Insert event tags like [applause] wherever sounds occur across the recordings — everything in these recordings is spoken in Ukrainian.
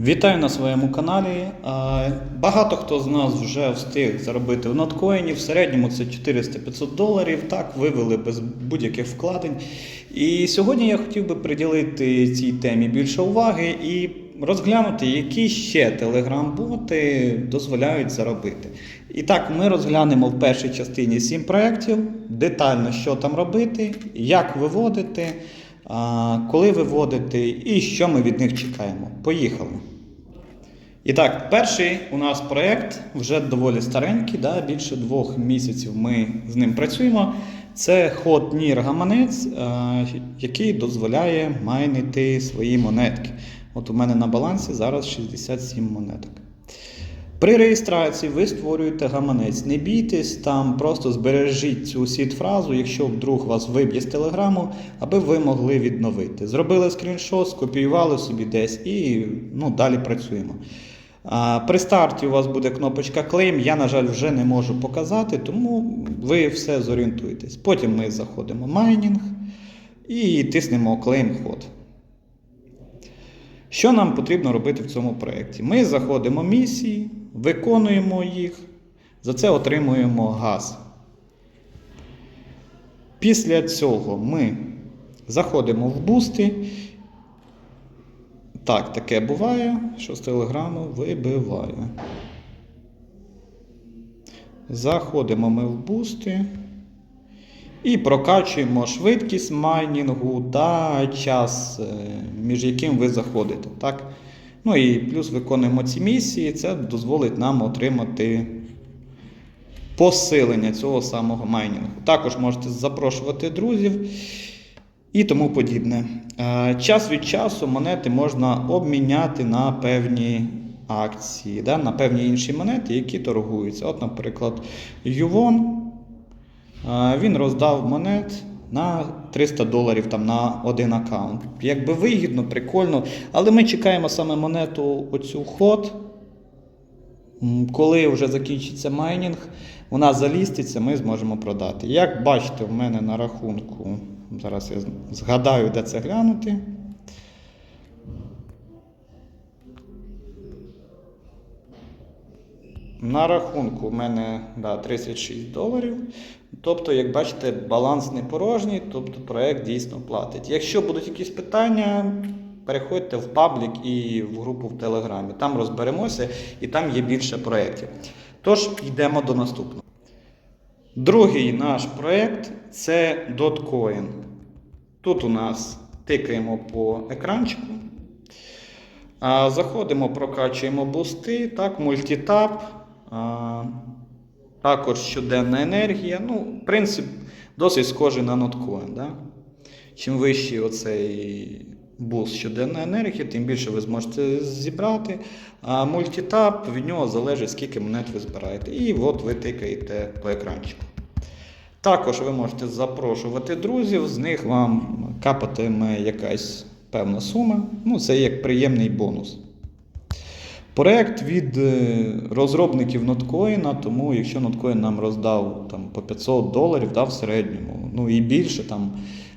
Вітаю на своєму каналі. Багато хто з нас вже встиг заробити в ноткоїні. В середньому це 400-500 доларів. Так, вивели без будь-яких вкладень. І сьогодні я хотів би приділити цій темі більше уваги і розглянути, які ще телеграм-боти дозволяють заробити. І так, ми розглянемо в першій частині 7 проєктів, детально, що там робити, як виводити. Коли виводити і що ми від них чекаємо. Поїхали. І так, перший у нас проєкт вже доволі старенький, да, більше двох місяців ми з ним працюємо. Це Hot Nir гаманець, який дозволяє майнити свої монетки. От у мене на балансі зараз 67 монеток. При реєстрації ви створюєте гаманець. Не бійтесь, там просто збережіть цю сід-фразу, якщо вдруг вас виб'є з телеграму, аби ви могли відновити. Зробили скріншот, скопіювали собі десь і ну, далі працюємо. При старті у вас буде кнопочка Claim. Я, на жаль, вже не можу показати, тому ви все зорієнтуєтесь. Потім ми заходимо в майнінг і тиснемо Claim Hot. Що нам потрібно робити в цьому проєкті? Ми заходимо в місії, виконуємо їх, за це отримуємо газ. Після цього ми заходимо в бусти. Так, таке буває, що з телеграму вибиває. Заходимо ми в бусти і прокачуємо швидкість майнінгу та час, е, між яким ви заходите. Так? Ну і плюс виконуємо ці місії, це дозволить нам отримати посилення цього самого майнінгу. Також можете запрошувати друзів і тому подібне. Е, Час від часу монети можна обміняти на певні акції, да, на певні інші монети, які торгуються. От, наприклад, Ювон. Він роздав монет на 300 доларів там, на один аккаунт. Якби вигідно, прикольно. Але ми чекаємо саме монету оцю ход. Коли вже закінчиться майнінг, вона заліститься, ми зможемо продати. Як бачите, в мене на рахунку, зараз я згадаю, де це глянути. На рахунку в мене да, 36 доларів. Тобто, як бачите, баланс не порожній, тобто проект дійсно платить. Якщо будуть якісь питання, переходьте в паблік і в групу в Телеграмі. Там розберемося і там є більше проєктів. Тож йдемо до наступного. Другий наш проєкт це Dotcoin. Тут у нас тикаємо по екранчику. Заходимо, прокачуємо бусти, так, мультитап, також щоденна енергія. Ну, принцип досить схожий на ноткоін. Да? Чим вищий оцей буст щоденна енергія, тим більше ви зможете зібрати. А мультитап від нього залежить, скільки монет ви збираєте. І от ви тикаєте по екранчику. Також ви можете запрошувати друзів, з них вам капатиме якась певна сума. Ну, це як приємний бонус. Проект від е, розробників ноткоїна, тому якщо ноткоін нам роздав там, по 500 доларів да, в середньому, ну і більше там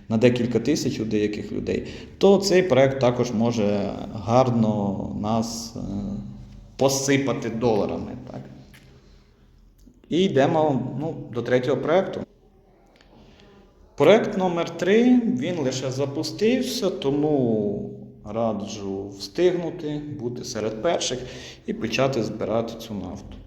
на декілька тисяч у деяких людей, то цей проект також може гарно нас е, посипати доларами. Так? І йдемо ну, до третього проекту. Проект номер 3 він лише запустився, тому раджу встигнути, бути серед перших і почати збирати цю нафту.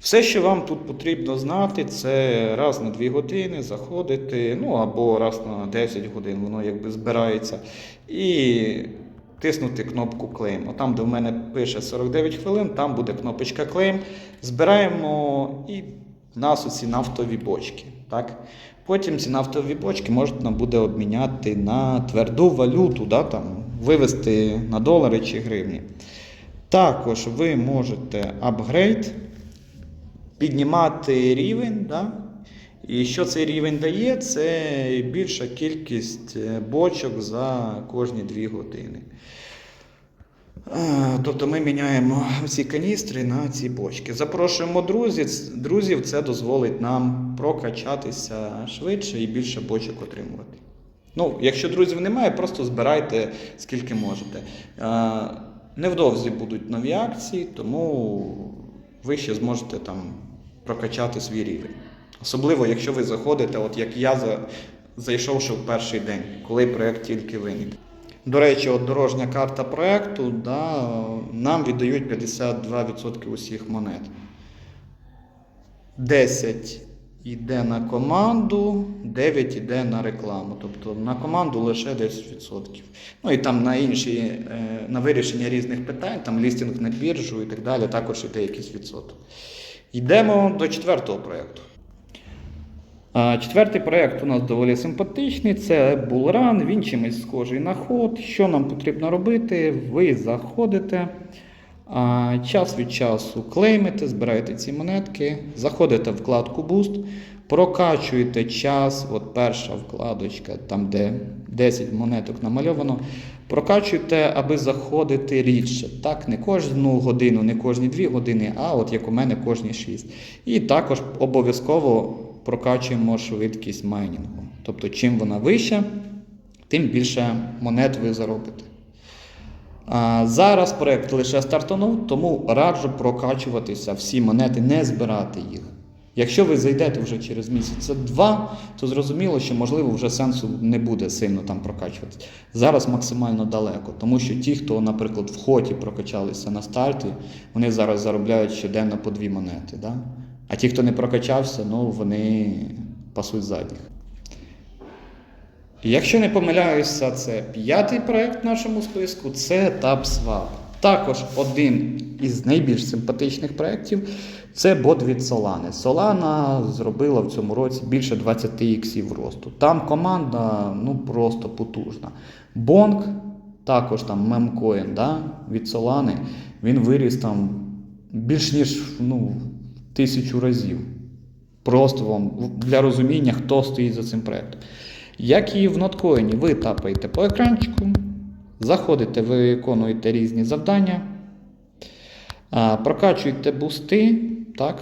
Все, що вам тут потрібно знати, це раз на 2 години заходити, ну або раз на 10 годин, воно якби збирається. І тиснути кнопку Claim. Там, де в мене пише 49 хвилин, там буде кнопочка Claim. Збираємо і в нас оці нафтові бочки. Так? Потім ці нафтові бочки можна буде обміняти на тверду валюту, да, там, вивести на долари чи гривні. Також ви можете апгрейд, піднімати рівень. Да? І що цей рівень дає, це більша кількість е, бочок за кожні 2 години. Е, Тобто ми міняємо ці каністри на ці бочки. Запрошуємо друзів, друзів, це дозволить нам прокачатися швидше і більше бочок отримувати. Ну, якщо друзів немає, просто збирайте скільки можете. Е, Невдовзі будуть нові акції, тому ви ще зможете там прокачати свій рівень. Особливо, якщо ви заходите, от як я за, зайшовши в перший день, коли проєкт тільки виник. До речі, от дорожня карта проєкту, да, нам віддають 52% усіх монет. 10 йде на команду, 9 йде на рекламу. Тобто на команду лише 10%. Ну і там на інші, е, на вирішення різних питань, там лістинг на біржу і так далі, також йде якийсь відсоток. Йдемо до четвертого проєкту. Четвертий проєкт у нас доволі симпатичний. Це Bullrun, він чимось схожий на ход. Що нам потрібно робити? Ви заходите. Час від часу клеймите, збираєте ці монетки, заходите в вкладку Boost, прокачуєте час. От перша вкладочка, там де 10 монеток намальовано. Прокачуєте, аби заходити рідше. Так, не кожну годину, не кожні 2 години, а от як у мене кожні 6. І також обов'язково прокачуємо швидкість майнінгу. Тобто, чим вона вища, тим більше монет ви заробите. Зараз проект лише стартанув, тому раджу прокачуватися всі монети, не збирати їх. Якщо ви зайдете вже через місяць-два, то зрозуміло, що можливо вже сенсу не буде сильно там прокачуватися. Зараз максимально далеко, тому що ті, хто, наприклад, в хоті прокачалися на старті, вони зараз заробляють щоденно по дві монети. Да? А ті, хто не прокачався, ну вони пасуть задніх. Якщо не помиляюся, це п'ятий проект в нашому списку це TabSwap. Також один із найбільш симпатичних проєктів це бот від Solana. Solana зробила в цьому році більше 20 іксів росту. Там команда ну просто потужна. Бонг, також там мемкоін да, від Solana, він виріс там більш ніж ну, тисячу разів. Просто вам для розуміння, хто стоїть за цим проєктом. Як і в ноткоїні, ви тапаєте по екранчику, заходите, ви виконуєте різні завдання, прокачуєте бусти, так,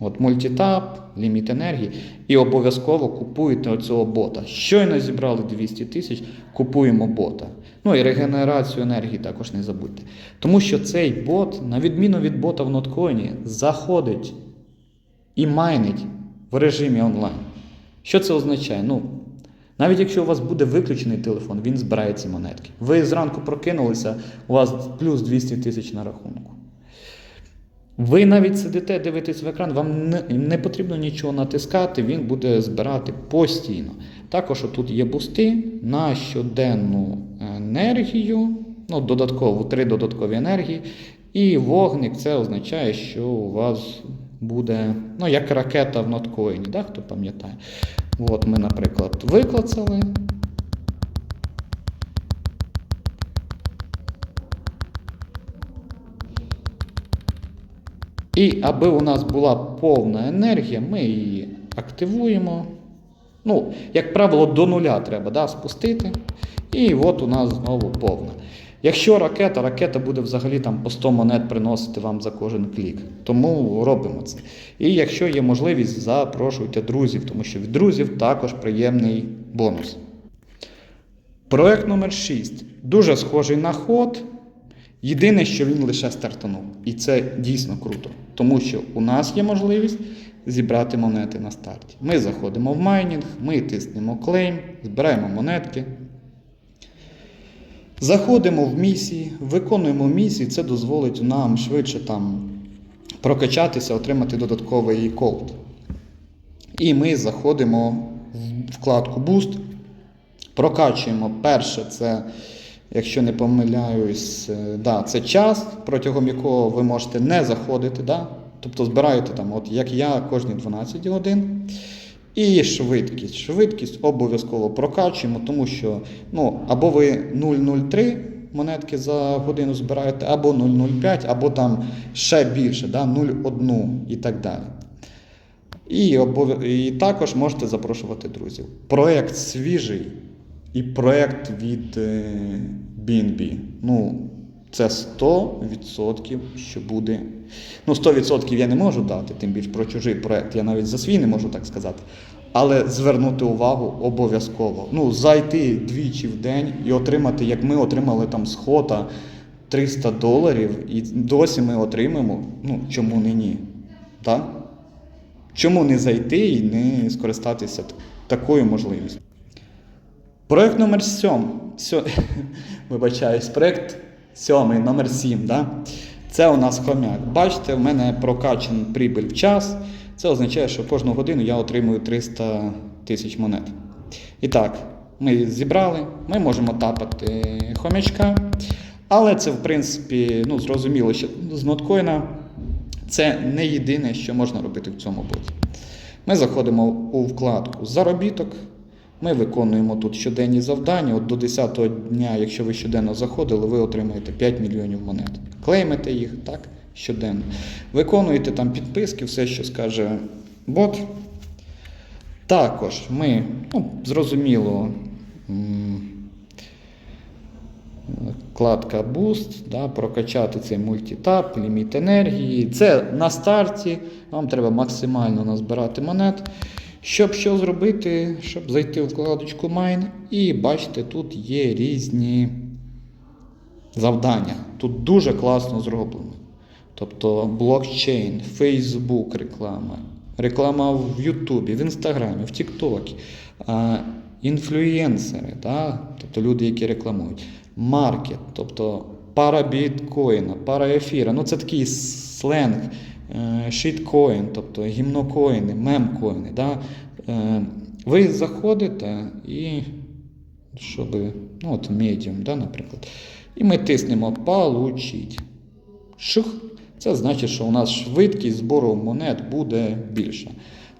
от мультитап, ліміт енергії, і обов'язково купуєте оцього бота. Щойно зібрали 200 тисяч, купуємо бота. Ну і регенерацію енергії також не забудьте. Тому що цей бот, на відміну від бота в ноткоїні, заходить і майнить в режимі онлайн. Що це означає? Ну, навіть якщо у вас буде виключений телефон, він збирає ці монетки. Ви зранку прокинулися, у вас плюс 200 тисяч на рахунку. Ви навіть сидите, дивитесь в екран, вам не, не потрібно нічого натискати, він буде збирати постійно. Також тут є бусти на щоденну енергію, ну, додаткову, три додаткові енергії. І вогник це означає, що у вас буде, ну, як ракета в ноткоїні, да, хто пам'ятає. От ми, наприклад, виклацали. І аби у нас була повна енергія, ми її активуємо. Ну, як правило, до нуля треба да, спустити. І от у нас знову повна. Якщо ракета, ракета буде взагалі там по 100 монет приносити вам за кожен клік. Тому робимо це. І якщо є можливість, запрошуйте друзів, тому що від друзів також приємний бонус. Проект номер 6. Дуже схожий на ход. Єдине, що він лише стартанув. І це дійсно круто. Тому що у нас є можливість зібрати монети на старті. Ми заходимо в майнінг, ми тиснемо клейм, збираємо монетки. Заходимо в місії, виконуємо місії, це дозволить нам швидше там прокачатися, отримати додатковий колд. І ми заходимо в вкладку Boost, прокачуємо перше, це, якщо не помиляюсь, е, да, це час, протягом якого ви можете не заходити. Да? Тобто збираєте там, от як я, кожні 12 годин. І швидкість. Швидкість обов'язково прокачуємо, тому що ну, або ви 0,03 монетки за годину збираєте, або 0,05, або там ще більше, да, 0,1 і так далі. І, обов... і також можете запрошувати друзів. Проєкт свіжий і проєкт від е, BNB. Ну, це 100%, що буде. Ну, 100% я не можу дати, тим більше про чужий проєкт. Я навіть за свій не можу так сказати. Але звернути увагу обов'язково. Ну, зайти двічі в день і отримати, як ми отримали там з хота 300 доларів і досі ми отримаємо. Ну, чому не ні? Так? Чому не зайти і не скористатися такою можливістю? Проект номер 7. Сьо... [laughs] Вибачаюсь, проект 7, номер 7. Да? Це у нас хомяк. Бачите, в мене прокачаний прибиль в час. Це означає, що кожну годину я отримую 300 тисяч монет. І так, ми зібрали, ми можемо тапати хомячка. Але це, в принципі, ну, зрозуміло, що з ноткоїна це не єдине, що можна робити в цьому боті. Ми заходимо у вкладку Заробіток. Ми виконуємо тут щоденні завдання. От до 10-го дня, якщо ви щоденно заходили, ви отримаєте 5 мільйонів монет. Клеймите їх так, щоденно. Виконуєте там підписки, все, що скаже бот. Також ми, ну, зрозуміло, м, Вкладка Boost, да, прокачати цей мультитап, ліміт енергії. Це на старті. Вам треба максимально назбирати монет. Щоб що зробити, щоб зайти в вкладочку Mine. І бачите, тут є різні завдання. Тут дуже класно зроблено. Тобто блокчейн, Facebook реклама, реклама в Ютубі, в Інстаграмі, в Тіктокі, інфлюєнсери, да? тобто люди, які рекламують, маркет, тобто пара біткоїна, пара ефіра. Ну це такий сленг, е, шіткоін, тобто гімнокоїни, мемкоїни. Да? Е, Ви заходите і щоб, ну от медіум, да, наприклад. І ми тиснемо получить. Шух. Це значить, що у нас швидкість збору монет буде більша.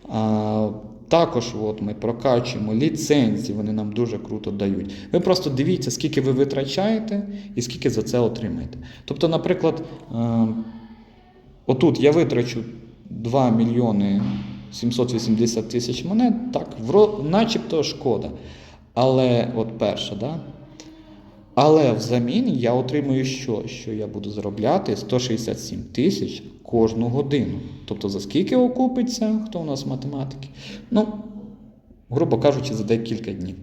А, також от ми прокачуємо ліцензії, вони нам дуже круто дають. Ви просто дивіться, скільки ви витрачаєте і скільки за це отримаєте. Тобто, наприклад, е, отут я витрачу 2 мільйони 780 тисяч монет, так, начебто шкода. Але от перша, да? Але взамін я отримую що? Що я буду заробляти 167 тисяч кожну годину. Тобто за скільки окупиться, хто у нас математики? Ну, грубо кажучи, за декілька днів.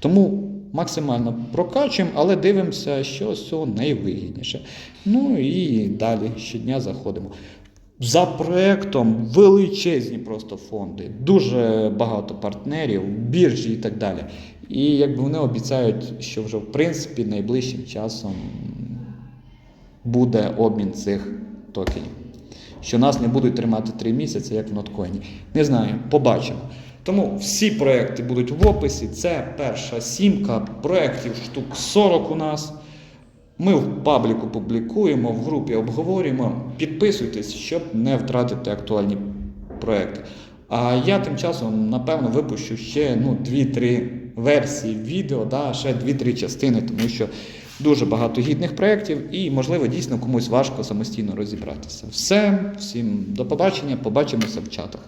Тому максимально прокачуємо, але дивимося, що з цього найвигідніше. Ну і далі щодня заходимо. За проектом величезні просто фонди, дуже багато партнерів, біржі і так далі. І якби вони обіцяють, що вже в принципі найближчим часом буде обмін цих токенів. Що нас не будуть тримати 3 місяці, як в ноткоїні. Не знаю, побачимо. Тому всі проекти будуть в описі. Це перша сімка. Проєктів штук 40 у нас. Ми в пабліку публікуємо, в групі обговорюємо. Підписуйтесь, щоб не втратити актуальні проекти. А я тим часом, напевно, випущу ще ну, 2-3 версії відео, да, ще 2-3 частини, тому що дуже багато гідних проєктів і, можливо, дійсно комусь важко самостійно розібратися. Все, всім до побачення, побачимося в чатах.